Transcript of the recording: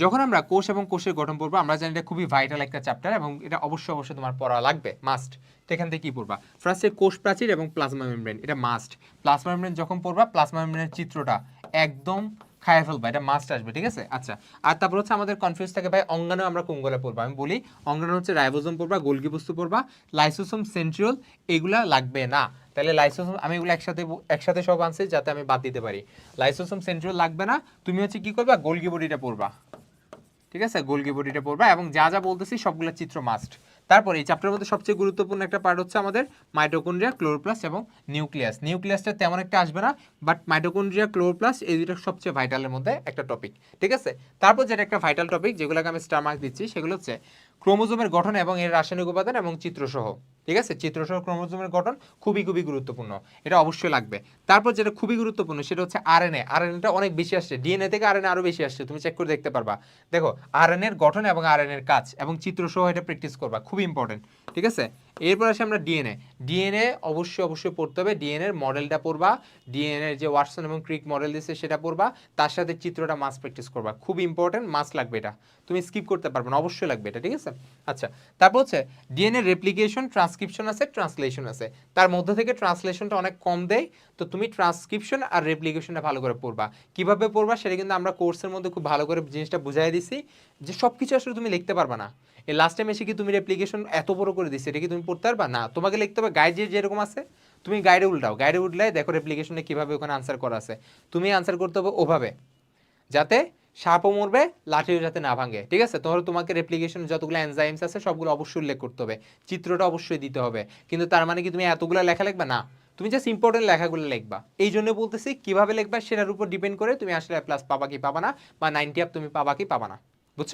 যখন আমরা কোষ এবং কোষের গঠন পড়ব, আমরা জানি এটা খুবই ভাইটাল একটা চ্যাপ্টার এবং এটা অবশ্যই অবশ্যই তোমার পড়া লাগবে মাস্ট এখান থেকে কি পড়বা ফার্স্টে কোষ প্রাচীর এবং প্লাজমা মেমব্রেন এটা মাস্ট প্লাজমা মেমব্রেন যখন পড়বা প্লাজমা মেমব্রেনের চিত্রটা একদম খায় ফেলবা, এটা মাস্ট আসবে, ঠিক আছে? আচ্ছা আর তারপর হচ্ছে আমাদের কনফিউজ থাকে ভাই অঙ্গাণু আমরা কোনগুলো পড়ব? আমি বলি, অঙ্গাণু হচ্ছে রাইবোজোম পড়বা গোলগি বস্তু পড়বা, লাইসোসোম, সেন্ট্রিওল, এগুলা লাগবে না। তাহলে লাইসোসোম, আমি এগুলো একসাথে একসাথে সব আনছি যাতে আমি বাদ দিতে পারি। লাইসোসোম, সেন্ট্রিওল লাগবে না, তুমি হচ্ছে কি করবা গোলগি বডিটা পড়বা। ঠিক আছে? গোলকি এটা পড়বা এবং যা যা বলতেছি সবগুলো চিত্র মাস্ট তারপর এই চ্যাপ্টারের মধ্যে সবচেয়ে গুরুত্বপূর্ণ একটা পার্ট হচ্ছে আমাদের মাইটোকন্ড্রিয়া ক্লোরোপ্লাস্ট এবং নিউক্লিয়াস নিউক্লিয়াসটা তেমন একটা আসবে না বাট মাইটোকন্ড্রিয়া ক্লোরোপ্লাস্ট এই দুটো সবচেয়ে ভাইটালের মধ্যে একটা টপিক ঠিক আছে? তারপর যেটা একটা ভাইটাল টপিক যেগুলোকে আমি স্টার মার্ক দিচ্ছি, সেগুলো হচ্ছে ক্রোমোজোমের গঠন এবং এর রাসায়নিক উপাদান এবং চিত্রসহ। ঠিক আছে? চিত্রসহ ক্রোমোজোমের গঠন খুবই খুবই গুরুত্বপূর্ণ। এটা অবশ্যই লাগবে। তারপর যেটা খুবই গুরুত্বপূর্ণ সেটা হচ্ছে আরএনএ। আরএনএটা অনেক বেশি আসছে। ডিএনএ থেকে আরএনএ আরও বেশি আসছে। তুমি চেক করে দেখতে পারবা। দেখো আরএনএ এর গঠন এবং আরএনএ এর কাজ এবং চিত্রসহ এটা প্র্যাকটিস করবা। খুবই ইম্পর্টেন্ট ঠিক আছে? এরপর আসে আমরা ডিএনএ। ডিএনএ অবশ্যই অবশ্যই পড়তে হবে। ডিএনএ এর মডেলটা পড়বা। ডিএনএ যে ওয়াটসন এবং ক্রিক মডেল দিচ্ছে সেটা পড়বা। তার সাথে চিত্রটা মাস প্র্যাকটিস করবা। খুব ইম্পর্টেন্ট মাস লাগবে এটা। তুমি স্কিপ করতে পারবে না। অবশ্যই লাগবে এটা, ঠিক আছে? আচ্ছা তারপর হচ্ছে ডিএনএ রেপ্লিকেশন ট্রান্সক্রিপশন আছে ট্রান্সলেশন আছে। তার মধ্যে থেকে ট্রান্সলেশনটা অনেক কম দেয়, তো তুমি ট্রান্সক্রিপশন আর রেপ্লিকেশনটা ভালো করে পড়বা। কীভাবে পড়বা সেটা কিন্তু আমরা কোর্সের মধ্যে খুব ভালো করে জিনিসটা বুঝাই দিছি, যে সব কিছু আসলে তুমি লিখতে পারবা না। এই লাস্ট টাইম এসে কি তুমি রেপ্লিকেশন এত বড় করে দিচ্ছে এটা কি তুমি পড়তে পারবা? না, তোমাকে লিখতে হবে গাইড যেরকম আছে, তুমি গাইডে উল্টাও। গাইডে উঠলে দেখো রেপ্লিকেশনে কীভাবে ওখানে আনসার করা আছে। তুমি আনসার করতে হবে ওভাবে। যাতে সাপও মরবে, লাঠিও যাতে না ভাঙে। ঠিক আছে? তোমার তোমাকে রেপ্লিকেশন যতগুলো এনজাইমস আছে, সবগুলো অবশ্যই উল্লেখ করতে হবে। চিত্রটা অবশ্যই দিতে হবে। কিন্তু তার মানে কি তুমি এতগুলো লেখা লিখবে? না। তুমি জাস্ট ইম্পর্টেন্ট লেখাগুলো লিখবা। এই জন্য বলতেছি, কীভাবে লিখবা সেটার উপর ডিপেন্ড করে তুমি আসলে প্লাস পাবা কি পাবা না, বা নাইনটি আপ তুমি পাবা কি পাবা না। বুঝছ?